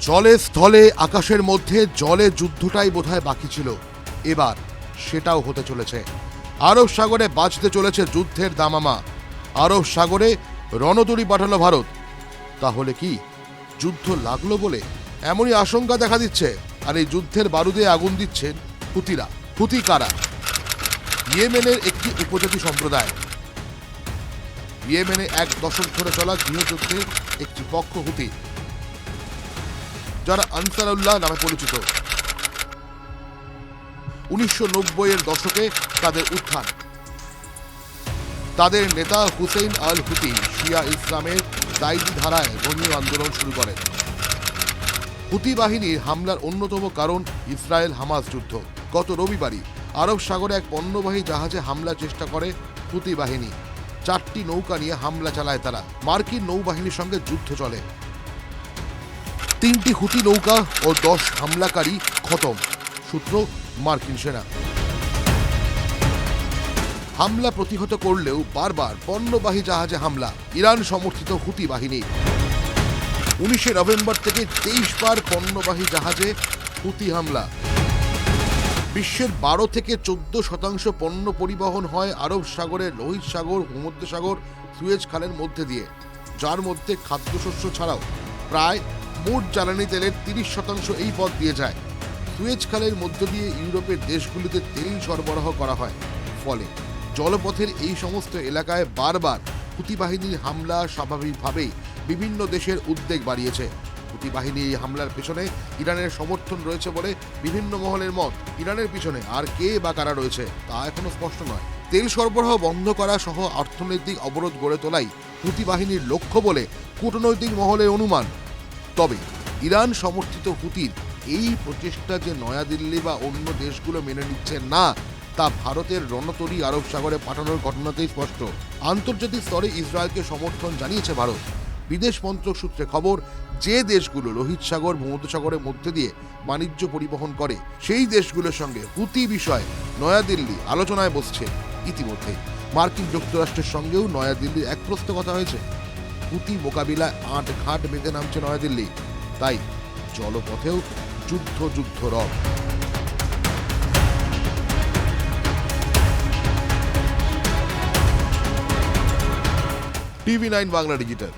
জলে স্থলে আকাশের মধ্যে জলে যুদ্ধটাই বোধহয় বাকি ছিল। এবার সেটাও হতে চলেছে। আরব সাগরে বাঁচতে চলেছে যুদ্ধের দামামা। আরব সাগরে রণতরী পাঠালো ভারত। তাহলে কি যুদ্ধ লাগল বলে এমনই আশঙ্কা দেখা দিচ্ছে? আর এই যুদ্ধের বারুদে আগুন দিচ্ছেন হুতিরা। হুতি কারা? ইয়েমেনের একটি উপজাতি সম্প্রদায়। ইয়েমেনে এক দশক ধরে চলা গৃহযুদ্ধের একটি পক্ষ হুতি। যারা আনসারুল্লাহ নামে পরিচিত। উনিশশো এর দশকে তাদের উত্থান। তাদের নেতা হুসেইন আল হুতি শিয়া ইসলামের দায়ী ধারায় ধর্মীয় আন্দোলন শুরু করেন হুতি বাহিনীর হামলার অন্যতম কারণ ইসরায়েল হামাস যুদ্ধ। গত রবিবারই আরব সাগরে এক পণ্যবাহী জাহাজে হামলার চেষ্টা করে হুতি বাহিনী। চারটি নৌকা নিয়ে হামলা চালায় তারা। মার্কিন নৌবাহিনীর সঙ্গে যুদ্ধ চলে। তিনটি হুতি নৌকা ও দশ হামলাকারী খতম। সূত্র, মার্কিন সেনা। হামলা প্রতিহত করলেও বারবার পণ্যবাহী জাহাজে হামলা, ইরান সমর্থিত হুতি বাহিনী। উনিশে নভেম্বর থেকে তেইশ বার পণ্যবাহী জাহাজে হুতি হামলা। বিশ্বের বারো থেকে চোদ্দ শতাংশ পণ্য পরিবহন হয় আরব সাগরের লোহিত সাগর ভূমধ্য সাগর সুয়েজ খালের মধ্যে দিয়ে, যার মধ্যে খাদ্যশস্য ছাড়াও প্রায় মোট জ্বালানি তেলের তিরিশ শতাংশ এই পথ দিয়ে যায়। সুয়েজ খালের মধ্য দিয়ে ইউরোপের দেশগুলিতে তেল সরবরাহ করা হয়। ফলে জলপথের এই সমস্ত এলাকায় বারবার হুতি বাহিনীর হামলা স্বাভাবিকভাবেই বিভিন্ন দেশের উদ্বেগ বাড়িয়েছে। হুতি বাহিনী এই হামলার পেছনে ইরানের সমর্থন রয়েছে বলে বিভিন্ন মহলের মত ইরানের পিছনে আর কে বা কারা রয়েছে তা এখনও স্পষ্ট নয়। তেল সরবরাহ বন্ধ করা সহ অর্থনৈতিক অবরোধ গড়ে তোলাই হুতি বাহিনীর লক্ষ্য বলে কূটনৈতিক মহলের অনুমান তবে ইরান সমর্থিত হুতির এই প্রচেষ্টা যে নয়াদিল্লি বা অন্য দেশগুলো মেনে নিচ্ছে না, তা ভারতের রণতরী আরব সাগরে পাঠানোর ঘটনাতেই স্পষ্ট। আন্তর্জাতিক স্তরে ইসরায়েলকে সমর্থন জানিয়েছে ভারত। বিদেশ মন্ত্রক সূত্রে খবর, যে দেশগুলো লোহিত সাগর ভূমধ্যসাগরের মধ্যে দিয়ে বাণিজ্য পরিবহন করে, সেই দেশগুলোর সঙ্গে হুতি বিষয়ে নয়াদিল্লি আলোচনায় বসছে ইতিমধ্যে মার্কিন যুক্তরাষ্ট্রের সঙ্গেও নয়াদিল্লির এক প্রস্ত কথা হয়েছে। হুতি মোকাবিলায় আট ঘাট বেঁধে নামছে নয়াদিল্লি। তাই জলপথেও যুদ্ধ যুদ্ধ রব। TV nine Bangla digital.